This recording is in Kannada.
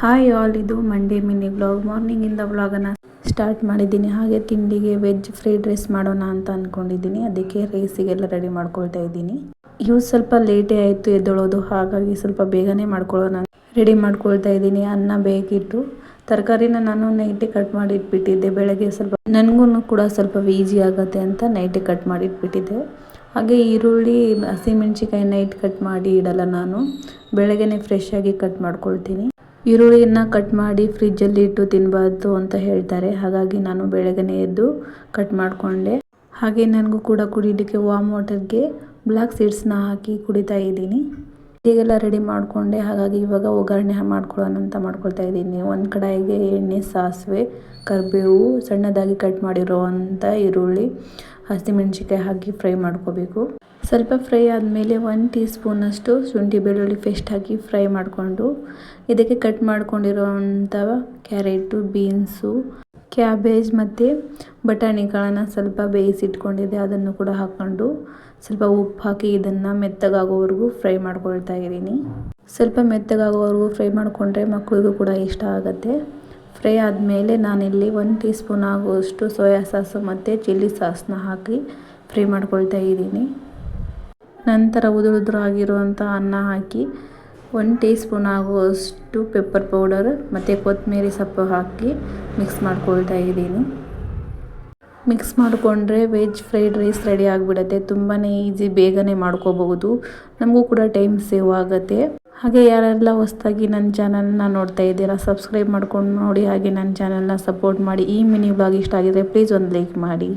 ಹಾಯ್ ಆಲ್, ಇದು ಮಂಡೇ ಮಿನಿ ವ್ಲಾಗ್ ಮಾರ್ನಿಂಗಿಂದ ವ್ಲಾಗನ್ನು ಸ್ಟಾರ್ಟ್ ಮಾಡಿದ್ದೀನಿ. ಹಾಗೆ ತಿಂಡಿಗೆ ವೆಜ್ ಫ್ರೈಡ್ ರೈಸ್ ಮಾಡೋಣ ಅಂತ ಅನ್ಕೊಂಡಿದ್ದೀನಿ. ಅದಕ್ಕೆ ರೈಸಿಗೆಲ್ಲ ರೆಡಿ ಮಾಡ್ಕೊಳ್ತಾ ಇದ್ದೀನಿ. ಇವು ಸ್ವಲ್ಪ ಲೇಟೇ ಆಯಿತು ಎದ್ದೊಳೋದು. ಹಾಗಾಗಿ ಸ್ವಲ್ಪ ಬೇಗನೆ ಮಾಡ್ಕೊಳ್ಳೋಣ ರೆಡಿ ಮಾಡ್ಕೊಳ್ತಾ ಇದ್ದೀನಿ. ಅನ್ನ ಬೇಕಿಟ್ಟು ತರಕಾರಿನ ನಾನು ನೈಟೇ ಕಟ್ ಮಾಡಿ ಇಟ್ಬಿಟ್ಟಿದ್ದೆ ಬೆಳಗ್ಗೆ ಸ್ವಲ್ಪ ನನಗೂ ಕೂಡ ಸ್ವಲ್ಪ ಈಜಿ ಆಗುತ್ತೆ ಅಂತ ನೈಟೇ ಕಟ್ ಮಾಡಿ ಇಟ್ಬಿಟ್ಟಿದ್ದೆ ಹಾಗೆ ಈರುಳ್ಳಿ ಹಸಿಮೆಣ್ಸಿಕಾಯಿ ನೈಟ್ ಕಟ್ ಮಾಡಿ ಇಡಲ್ಲ ನಾನು. ಬೆಳಗ್ಗೆನೆ ಫ್ರೆಶ್ ಆಗಿ ಕಟ್ ಮಾಡ್ಕೊಳ್ತೀನಿ. ಈರುಳ್ಳಿಯನ್ನು ಕಟ್ ಮಾಡಿ ಫ್ರಿಜ್ಜಲ್ಲಿ ಇಟ್ಟು ತಿನ್ನಬಾರ್ದು ಅಂತ ಹೇಳ್ತಾರೆ. ಹಾಗಾಗಿ ನಾನು ಬೆಳಗ್ಗೆ ಎದ್ದು ಕಟ್ ಮಾಡಿಕೊಂಡೆ. ಹಾಗೆ ನನಗೂ ಕೂಡ ಕುಡಿಲಿಕ್ಕೆ ವಾಮ್ ವಾಟರ್ಗೆ ಬ್ಲ್ಯಾಕ್ ಸೀಡ್ಸ್ನ ಹಾಕಿ ಕುಡಿತಾ ಇದ್ದೀನಿ. ಹೀಗೆಲ್ಲ ರೆಡಿ ಮಾಡಿಕೊಂಡೆ. ಹಾಗಾಗಿ ಇವಾಗ ಒಗ್ಗರಣೆ ಮಾಡ್ಕೊಳ್ಳೋಣ ಅಂತ ಮಾಡ್ಕೊಳ್ತಾ ಇದ್ದೀನಿ. ಒಂದು ಕಡಾಯಿಗೆ ಎಣ್ಣೆ, ಸಾಸಿವೆ, ಕರಿಬೇವು, ಸಣ್ಣದಾಗಿ ಕಟ್ ಮಾಡಿರೋ ಅಂಥ ಈರುಳ್ಳಿ ಹಸಿಮೆಣ್ಸಿಕಾಯಿ ಹಾಕಿ ಫ್ರೈ ಮಾಡ್ಕೋಬೇಕು. ಸ್ವಲ್ಪ ಫ್ರೈ ಆದಮೇಲೆ ಒನ್ ಟೀ ಸ್ಪೂನಷ್ಟು ಶುಂಠಿ ಬೆಳ್ಳುಳ್ಳಿ ಪೇಸ್ಟ್ ಹಾಕಿ ಫ್ರೈ ಮಾಡಿಕೊಂಡು, ಇದಕ್ಕೆ ಕಟ್ ಮಾಡಿಕೊಂಡಿರುವಂಥ ಕ್ಯಾರೆಟು ಬೀನ್ಸು ಕ್ಯಾಬೇಜ್ ಮತ್ತು ಬಟಾಣಿಗಳನ್ನು ಸ್ವಲ್ಪ ಬೇಯಿಸಿಟ್ಕೊಂಡಿದ್ದೆ. ಅದನ್ನು ಕೂಡ ಹಾಕ್ಕೊಂಡು ಸ್ವಲ್ಪ ಉಪ್ಪು ಹಾಕಿ ಇದನ್ನು ಮೆತ್ತಗಾಗೋವರೆಗೂ ಫ್ರೈ ಮಾಡ್ಕೊಳ್ತಾ ಇದ್ದೀನಿ. ಸ್ವಲ್ಪ ಮೆತ್ತಗಾಗೋವರೆಗೂ ಫ್ರೈ ಮಾಡಿಕೊಂಡ್ರೆ ಮಕ್ಕಳಿಗೂ ಕೂಡ ಇಷ್ಟ ಆಗುತ್ತೆ. ಫ್ರೈ ಆದಮೇಲೆ ನಾನಿಲ್ಲಿ ಒಂದು ಟೀ ಸ್ಪೂನ್ ಆಗುವಷ್ಟು ಸೋಯಾ ಸಾಸು ಮತ್ತು ಚಿಲ್ಲಿ ಸಾಸನ್ನ ಹಾಕಿ ಫ್ರೈ ಮಾಡ್ಕೊಳ್ತಾ ಇದ್ದೀನಿ. ನಂತರ ಉದುರುದುರಾಗಿರುವಂಥ ಅನ್ನ ಹಾಕಿ ಒಂದು ಟೀ ಸ್ಪೂನ್ ಆಗುವಷ್ಟು ಪೆಪ್ಪರ್ ಪೌಡರ್ ಮತ್ತು ಕೊತ್ತಂಬರಿ ಸೊಪ್ಪು ಹಾಕಿ ಮಿಕ್ಸ್ ಮಾಡ್ಕೊಳ್ತಾ ಇದ್ದೀನಿ. ಮಿಕ್ಸ್ ಮಾಡಿಕೊಂಡ್ರೆ ವೆಜ್ ಫ್ರೈಡ್ ರೈಸ್ ರೆಡಿ ಆಗಿಬಿಡುತ್ತೆ. ತುಂಬಾ ಈಸಿ ಬೇಗನೆ ಮಾಡ್ಕೋಬಹುದು. ನಮಗೂ ಕೂಡ ಟೈಮ್ ಸೇವ್ ಆಗುತ್ತೆ. ಹಾಗೆ ಯಾರೆಲ್ಲ ಹೊಸದಾಗಿ ನನ್ನ ಚಾನಲ್ನ ನೋಡ್ತಾ ಇದ್ದೀರಾ ಸಬ್ಸ್ಕ್ರೈಬ್ ಮಾಡ್ಕೊಂಡು ನೋಡಿ ಹಾಗೆ ನನ್ನ ಚಾನಲ್ನ ಸಪೋರ್ಟ್ ಮಾಡಿ. ಈ ಮಿನಿ ಬ್ಲಾಗ್ ಇಷ್ಟ ಆಗಿದ್ರೆ ಪ್ಲೀಸ್ ಒಂದು ಲೈಕ್ ಮಾಡಿ.